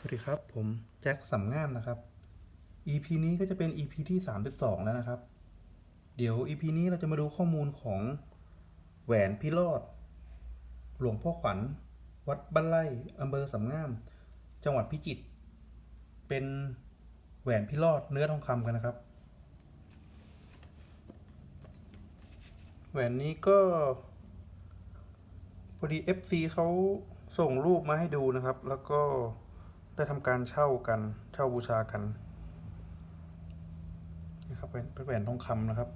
สวัสดีครับ ผมแจ็คสำงามนะครับ EP นี้ก็จะเป็น EP ที่ 32 แล้วนะครับ เดี๋ยว EP นี้เราจะมาดูข้อมูลของแหวนพิรอด หลวงพ่อขวัญ วัดบ้านไร่อำเภอสำงาม จังหวัดพิจิตร เป็นแหวนพิรอดเนื้อทองคำกันนะครับ แหวนนี้ก็พอดี FC เขาส่งรูปมาให้ดูนะครับ แล้วก็ ได้ทำการเช่ากันเช่าบูชากันนะครับเป็นแหวนทองคำนะครับ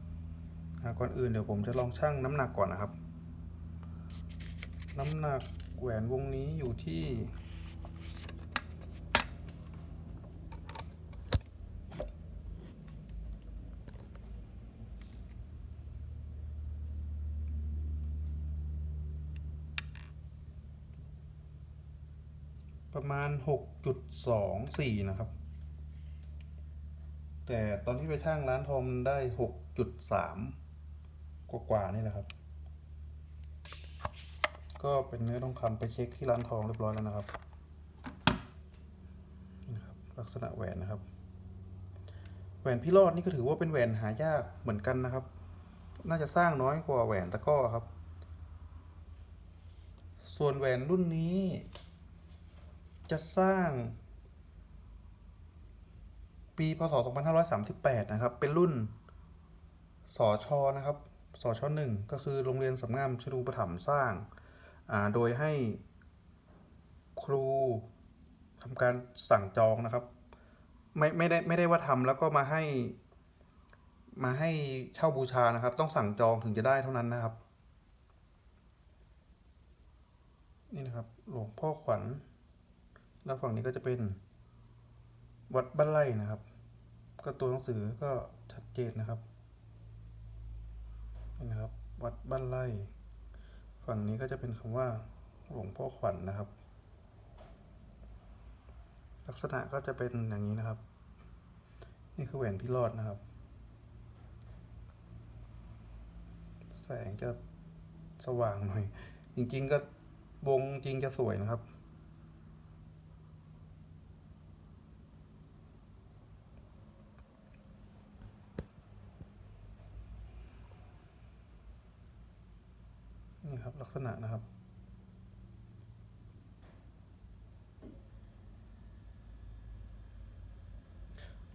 ก่อนอื่นเดี๋ยวผมจะลองชั่งน้ำหนักก่อนนะครับ น้ำหนักแหวนวงนี้อยู่ที่ ประมาณ 6.24 นะครับ แต่ตอนที่ไปช่างร้านทองมันได้ 6.3 กว่าๆนี่แหละครับ ก็เป็นเนื้อทองคำไปเช็คที่ร้านทองเรียบร้อยแล้วนะครับนี่นะครับ ลักษณะแหวนนะครับ แหวนพี่รอดนี่ก็ถือว่าเป็นแหวนหายากเหมือนกันนะครับ น่าจะสร้างน้อยกว่าแหวนตะก้อครับ ส่วนแหวนรุ่นนี้ จะสร้าง ปีพศ 2538 นะครับ เป็นรุ่นสอชอนะครับสอชอหนึ่งก็คือโรงเรียนสำงามชลูปถัมสร้าง โดยให้ครูทำการสั่งจองนะครับ ไม่ไม่ได้ไม่ได้ว่าทำแล้วก็มาให้ มาให้เช่าบูชานะครับ ต้องสั่งจองถึงจะได้เท่านั้นนะครับ นี่นะครับ หลวงพ่อขวัญ แล้วฝั่งนี้ก็จะเป็นวัดบ้านไร่นะครับ ก็ตัวหนังสือก็ชัดเจนนะครับนี่นะครับ วัดบ้านไร่ ฝั่งนี้ก็จะเป็นคำว่าหลวงพ่อขวัญนะครับ ลักษณะก็จะเป็นอย่างนี้นะครับ นี่คือแหวนพิรอดนะครับ แสงจะสว่างหน่อย จริง ๆ ก็วงจริงจะสวยนะครับ ครับ ลักษณะนะครับ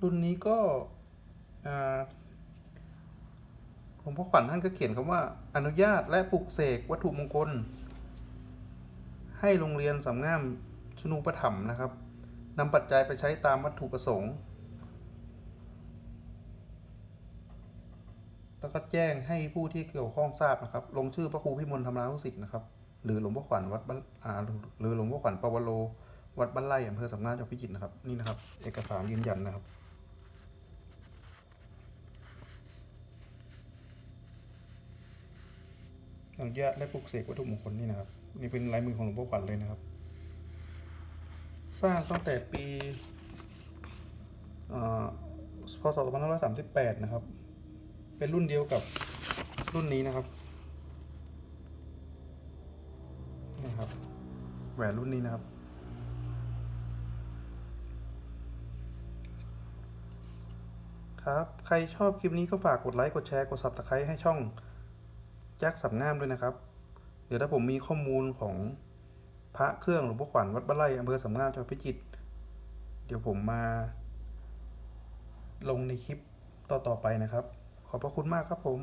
รุ่นนี้ก็หลวงพ่อขวัญท่านก็เขียนคำว่า อนุญาตและปลุกเสกวัตถุมงคล ให้โรงเรียนสำงามชนูปถัมภ์นะครับนำปัจจัยไปใช้ตามวัตถุประสงค์ แล้วก็แจ้งให้ผู้ที่เกี่ยวข้องทราบนะครับ ลงชื่อพระครูพิมลธรรมรานุสิทธิ์นะครับ หรือหลวงพ่อขวัญวัดบ้านอ่าหรือหลวงพ่อขวัญปวโรวัดบ้านไร่อำเภอสำงามจังหวัดพิจิตรนะครับ นี่นะครับ เอกสารยืนยันนะครับอนุญาตและปลุกเสกวัตถุมงคลนี่นะครับ นี่เป็นลายมือของหลวงพ่อขวัญเลยนะครับ สร้างตั้งแต่ปีอ่อพศ2538 นะครับ เป็นรุ่นเดียวกับรุ่นนี้นะครับนี่ครับแหวนรุ่นนี้นะครับ ครับ ใครชอบคลิปนี้ก็ฝากกดไลค์กดแชร์กด subscribe ให้ช่องแจ็คสับงามด้วยนะครับ เดี๋ยวถ้าผมมีข้อมูลของพระเครื่องหลวงพ่อขวัญวัดบ้านไร่อำเภอสำงามจังหวัดพิจิตรเดี๋ยวผมมาลงในคลิปต่อ ๆ ไปนะครับ ขอบพระคุณมากครับผม